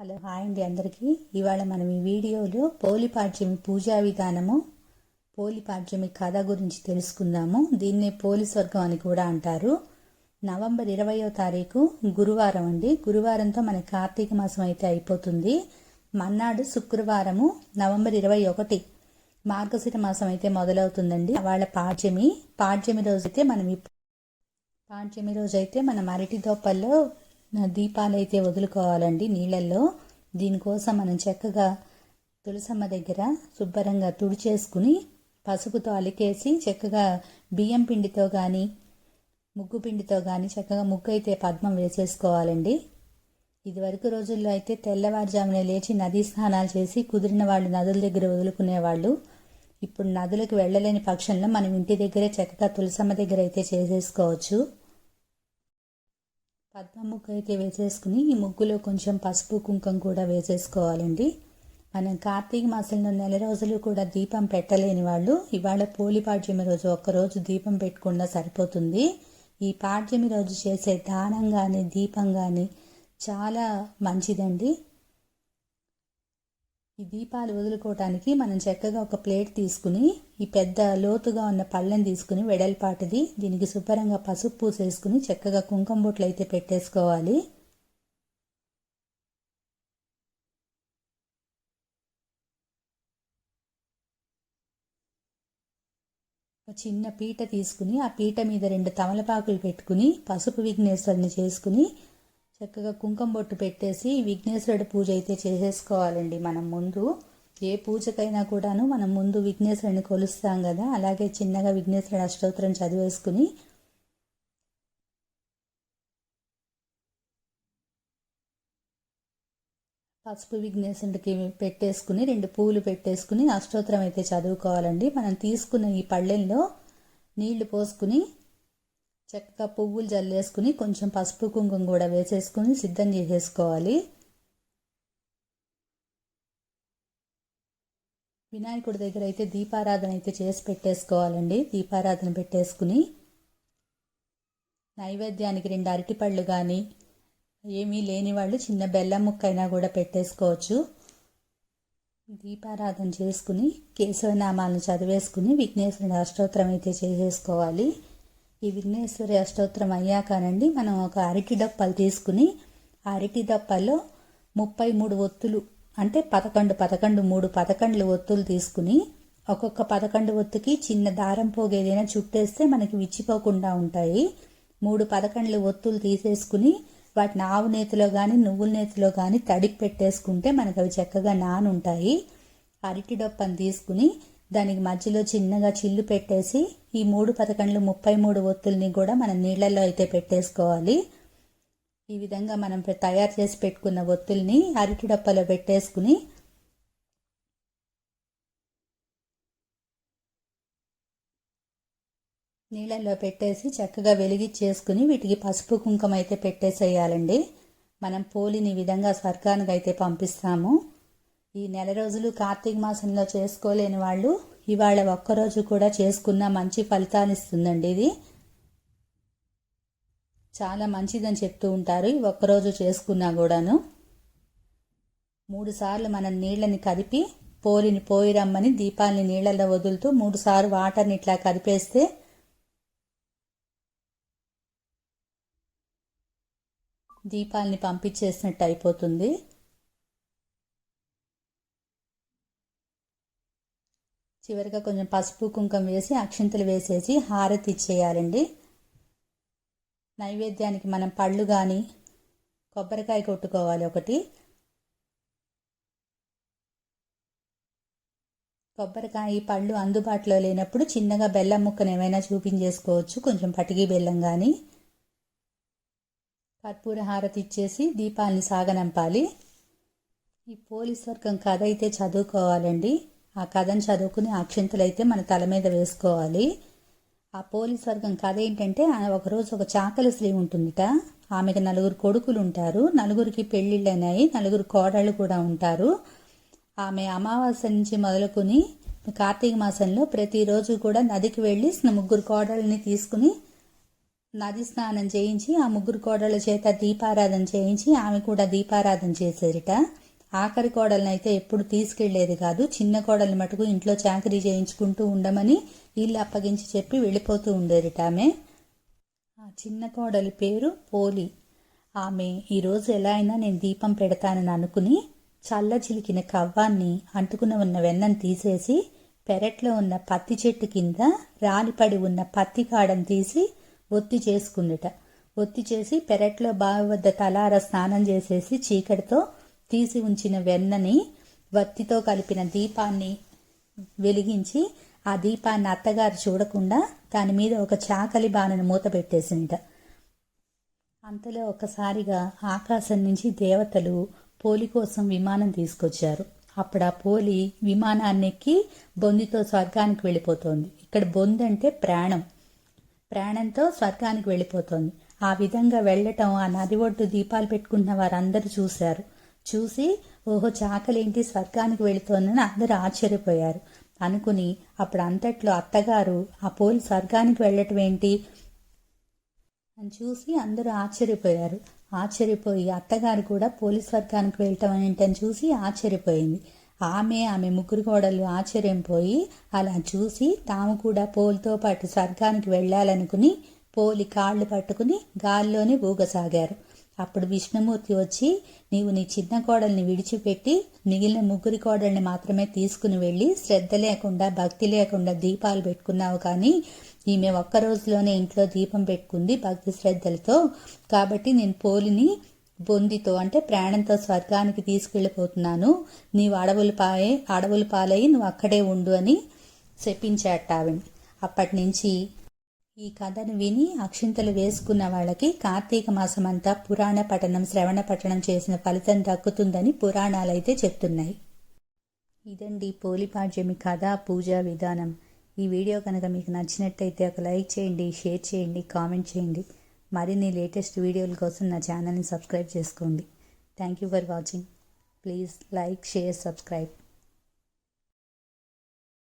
Hello hi అండి అందరికీ. ఇవాళ మనం ఈ వీడియోలో పోలిపాడ్యమి పూజా విధానము పోలిపాడ్యమి కథ గురించి తెలుసుకుందాము. దీన్నే పోలి స్వర్గం అని కూడా అంటారు. నవంబర్ ఇరవయో తారీఖు గురువారం అండి. గురువారంతో మన కార్తీక మాసం అయితే అయిపోతుంది. మన్నాడు శుక్రవారము నవంబర్ ఇరవై ఒకటి మార్గశిర మాసం అయితే మొదలవుతుందండి. వాళ్ళ పాడ్యమి. పాడ్యమి రోజైతే మనం ఇప్- పాడ్యమి రోజైతే మనం అరటి దోపల్లో దీపాలు అయితే వదులుకోవాలండి నీళ్ళల్లో. దీనికోసం మనం చక్కగా తులసమ్మ దగ్గర శుభ్రంగా తుడిచేసుకుని పసుపుతో అలికేసి చక్కగా బియ్యం పిండితో కానీ ముగ్గు పిండితో కానీ చక్కగా ముగ్గు అయితే పద్మం వేసేసుకోవాలండి. ఇదివరకు రోజుల్లో అయితే తెల్లవారుజామునే లేచి నదీ స్నానాలు చేసి కుదిరిన వాళ్ళు నదుల దగ్గర వదులుకునేవాళ్ళు. ఇప్పుడు నదులకు వెళ్ళలేని పక్షంలో మనం ఇంటి దగ్గరే చక్కగా తులసమ్మ దగ్గర అయితే చేసేసుకోవచ్చు. పద్మ ముగ్గు అయితే వేసేసుకుని ఈ ముగ్గులో కొంచెం పసుపు కుంకుమ కూడా వేసేసుకోవాలండి. మనం కార్తీక మాసంలో నెల రోజులు కూడా దీపం పెట్టలేని వాళ్ళు ఇవాళ పోలి పాడ్యమి రోజు ఒక్కరోజు దీపం పెట్టకుండా సరిపోతుంది. ఈ పాడ్యమి రోజు చేసే దానం కానీ దీపం కానీ చాలా మంచిదండి. ఈ దీపాలు వదులుకోవటానికి మనం చక్కగా ఒక ప్లేట్ తీసుకుని ఈ పెద్ద లోతుగా ఉన్న పళ్ళెం తీసుకుని వెడల్పాటిది దీనికి శుభ్రంగా పసుపు పూసేసుకుని చక్కగా కుంకుమ బొట్లు అయితే పెట్టేసుకోవాలి. ఒక చిన్న పీట తీసుకుని ఆ పీట మీద రెండు తమలపాకులు పెట్టుకుని పసుపు విఘ్నేశ్వరుని చేసుకుని చక్కగా కుంకుమ బొట్టు పెట్టేసి విఘ్నేశ్వరుడి పూజ అయితే చేసేసుకోవాలండి మనం ముందు. ఏ పూజకైనా కూడాను మనం ముందు విఘ్నేశ్వరుని కొలుస్తాం కదా అలాగే చిన్నగా విఘ్నేశ్వరుడు అష్టోత్తరం చదివేసుకుని పసుపు విఘ్నేశ్వరుడికి పెట్టేసుకుని రెండు పూలు పెట్టేసుకుని అష్టోత్తరం అయితే చదువుకోవాలండి. మనం తీసుకున్న ఈ పళ్ళెంలో నీళ్ళు పోసుకుని చక్కగా పువ్వులు జల్లేసుకుని కొంచెం పసుపు కుంకుమ కూడా వేసేసుకుని సిద్ధం చేసేసుకోవాలి. వినాయకుడి దగ్గర అయితే దీపారాధన అయితే చేసి పెట్టేసుకోవాలండి. దీపారాధన పెట్టేసుకుని నైవేద్యానికి రెండు అరటిపళ్ళు కానీ ఏమీ లేని వాళ్ళు చిన్న బెల్లం ముక్కైనా కూడా పెట్టేసుకోవచ్చు. దీపారాధన చేసుకుని కేశవనామాలను చదివేసుకుని విఘ్నేశ్వరుని అష్టోత్తరం అయితే చేసేసుకోవాలి. ఈ విఘ్నేశ్వరి అష్టోత్తరం అయ్యాకనండి మనం ఒక అరటి డప్పలు తీసుకుని ఆ అరటి డప్పల్లో ముప్పై మూడు ఒత్తులు అంటే పదకొండు పదకొండు మూడు పదకొండు ఒత్తులు తీసుకుని ఒక్కొక్క పదకొండు ఒత్తుకి చిన్న దారం పోగేదైనా ఏదైనా చుట్టేస్తే మనకి విచ్చిపోకుండా ఉంటాయి. మూడు పదకొండు ఒత్తులు తీసేసుకుని వాటిని ఆవు నేతిలో కానీ నువ్వుల నేతిలో కానీ తడిపి పెట్టేసుకుంటే మనకు అవి చక్కగా నానుంటాయి. అరటి డొప్పని తీసుకుని దానికి మధ్యలో చిన్నగా చిల్లు పెట్టేసి ఈ మూడు పదకొండ్లు ముప్పై మూడు ఒత్తుల్ని కూడా మనం నీళ్ళల్లో అయితే పెట్టేసుకోవాలి. ఈ విధంగా మనం తయారు చేసి పెట్టుకున్న ఒత్తుల్ని అరటి డప్పలో పెట్టేసుకుని నీళ్ళల్లో పెట్టేసి చక్కగా వెలిగిచ్చేసుకుని వీటికి పసుపు కుంకుమ అయితే పెట్టేసేయాలండి. మనం పోలిని విధంగా స్వర్గానికి అయితే పంపిస్తాము. ఈ నెల రోజులు కార్తీక మాసంలో చేసుకోలేని వాళ్ళు ఇవాళ ఒక్కరోజు కూడా చేసుకున్న మంచి ఫలితాన్ని ఇస్తుందండి ఇది. చాలా మంచిదని చెప్తూ ఉంటారు ఒక్కరోజు చేసుకున్నా కూడాను. మూడుసార్లు మనం నీళ్ళని కదిపి పోలిని పోయి రమ్మని దీపాలని నీళ్ళల్లో వదులుతూ మూడు సార్లు వాటర్ని ఇట్లా కదిపేస్తే దీపాలని పంపించేసినట్టు అయిపోతుంది. చివరిగా కొంచెం పసుపు కుంకుమ వేసి అక్షింతలు వేసేసి హారతి ఇచ్చేయాలండి. నైవేద్యానికి మనం పళ్ళు కానీ కొబ్బరికాయ కొట్టుకోవాలి ఒకటి. కొబ్బరికాయ పళ్ళు అందుబాటులో లేనప్పుడు చిన్నగా బెల్లం ముక్కను ఏమైనా చూపించేసుకోవచ్చు. కొంచెం పటికి బెల్లం కానీ కర్పూర హారతి ఇచ్చేసి దీపాలని సాగనంపాలి. ఈ పోలీస్ వర్గం కథ అయితే చదువుకోవాలండి. ఆ కథను చదువుకుని అక్షింతలు అయితే మన తల మీద వేసుకోవాలి. ఆ పోలీస్ వర్గం కథ ఏంటంటే ఆ ఒకరోజు ఒక చాకలి స్త్రీ ఉంటుందిట. ఆమెకు నలుగురు కొడుకులు ఉంటారు నలుగురికి పెళ్ళిళ్ళు అయినాయి నలుగురు కోడళ్ళు కూడా ఉంటారు. ఆమె అమావాస్య నుంచి మొదలుకొని కార్తీక మాసంలో ప్రతిరోజు కూడా నదికి వెళ్ళి ముగ్గురు కోడళ్ళని తీసుకుని నది స్నానం చేయించి ఆ ముగ్గురు కోడళ్ళ చేత దీపారాధన చేయించి ఆమె కూడా దీపారాధన చేసేరిట ఆఖరి కోడల్ని అయితే ఎప్పుడు తీసుకెళ్ళేది కాదు. చిన్న కోడల్ని మటుకు ఇంట్లో చాకరీ చేయించుకుంటూ ఉండమని ఇల్లు అప్పగించి చెప్పి వెళ్ళిపోతూ ఉండేదిట ఆమె. ఆ చిన్న కోడలి పేరు పోలి. ఆమె ఈరోజు ఎలా అయినా నేను దీపం పెడతానని అనుకుని చల్ల చిలికిన కవ్వాన్ని అంటుకుని ఉన్న వెన్నను తీసేసి పెరట్లో ఉన్న పత్తి చెట్టు కింద రాలిపడి ఉన్న పత్తి కాడను తీసి ఒత్తి చేసుకుందిట. ఒత్తి చేసి పెరట్లో బావి వద్ద తలార స్నానం చేసేసి చీకటితో తీసి ఉంచిన వెన్నని వత్తితో కలిపిన దీపాన్ని వెలిగించి ఆ దీపాన్ని అత్తగారు చూడకుండా దాని మీద ఒక చాకలి బాణను మూత పెట్టేసింట. అంతలో ఒకసారిగా ఆకాశం నుంచి దేవతలు పోలి కోసం విమానం తీసుకొచ్చారు. అప్పుడు ఆ పోలి విమానాన్ని ఎక్కి బొందితో స్వర్గానికి వెళ్ళిపోతోంది. ఇక్కడ బొంది అంటే ప్రాణం. ప్రాణంతో స్వర్గానికి వెళ్ళిపోతోంది. ఆ విధంగా వెళ్ళటం ఆ నది ఒడ్డు దీపాలు పెట్టుకున్న వారందరూ చూశారు. చూసి ఓహో చాకలేంటి స్వర్గానికి వెళుతోందని అందరూ ఆశ్చర్యపోయారు. అనుకుని అప్పుడు అంతట్లో అత్తగారు ఆ పోలి స్వర్గానికి వెళ్ళటం ఏంటి? అని చూసి అందరూ ఆశ్చర్యపోయారు. ఆశ్చర్యపోయి అత్తగారు కూడా పోలీస్ వర్గానికి వెళ్ళటం ఏంటని చూసి ఆశ్చర్యపోయింది. ఆమె ఆమె ముగ్గురు కోడళ్ళు ఆశ్చర్యం పోయి అలా చూసి తాము కూడా పోలితో పాటు స్వర్గానికి వెళ్ళాలనుకుని పోలి కాళ్ళు పట్టుకుని గాల్లోనే ఊగసాగారు. అప్పుడు విష్ణుమూర్తి వచ్చి నీవు నీ చిన్న కోడల్ని విడిచిపెట్టి మిగిలిన ముగ్గురి కోడల్ని మాత్రమే తీసుకుని వెళ్ళి శ్రద్ధ లేకుండా భక్తి లేకుండా దీపాలు పెట్టుకున్నావు కానీ ఈమె ఒక్క రోజులోనే ఇంట్లో దీపం పెట్టుకుంది భక్తి శ్రద్ధలతో. కాబట్టి నేను పోలిని బొందితో అంటే ప్రాణంతో స్వర్గానికి తీసుకెళ్ళిపోతున్నాను. నీవు అడవులు పాయే అడవులు పాలై నువ్వు అక్కడే ఉండు అని చెప్పించాట ఆవిడ. అప్పటి నుంచి ఈ కథను విని అక్షింతలు వేసుకున్న వాళ్ళకి కార్తీక మాసం అంతా పురాణ పఠనం శ్రవణ పఠనం చేసిన ఫలితం దక్కుతుందని పురాణాలైతే చెప్తున్నాయి. ఇదండి పోలిపాడ్యమి కథ పూజా విధానం. ఈ వీడియో కనుక మీకు నచ్చినట్టయితే ఒక లైక్ చేయండి షేర్ చేయండి కామెంట్ చేయండి. మరిన్ని లేటెస్ట్ వీడియోల కోసం నా ఛానల్ని సబ్స్క్రైబ్ చేసుకోండి. Thank you for watching please like share subscribe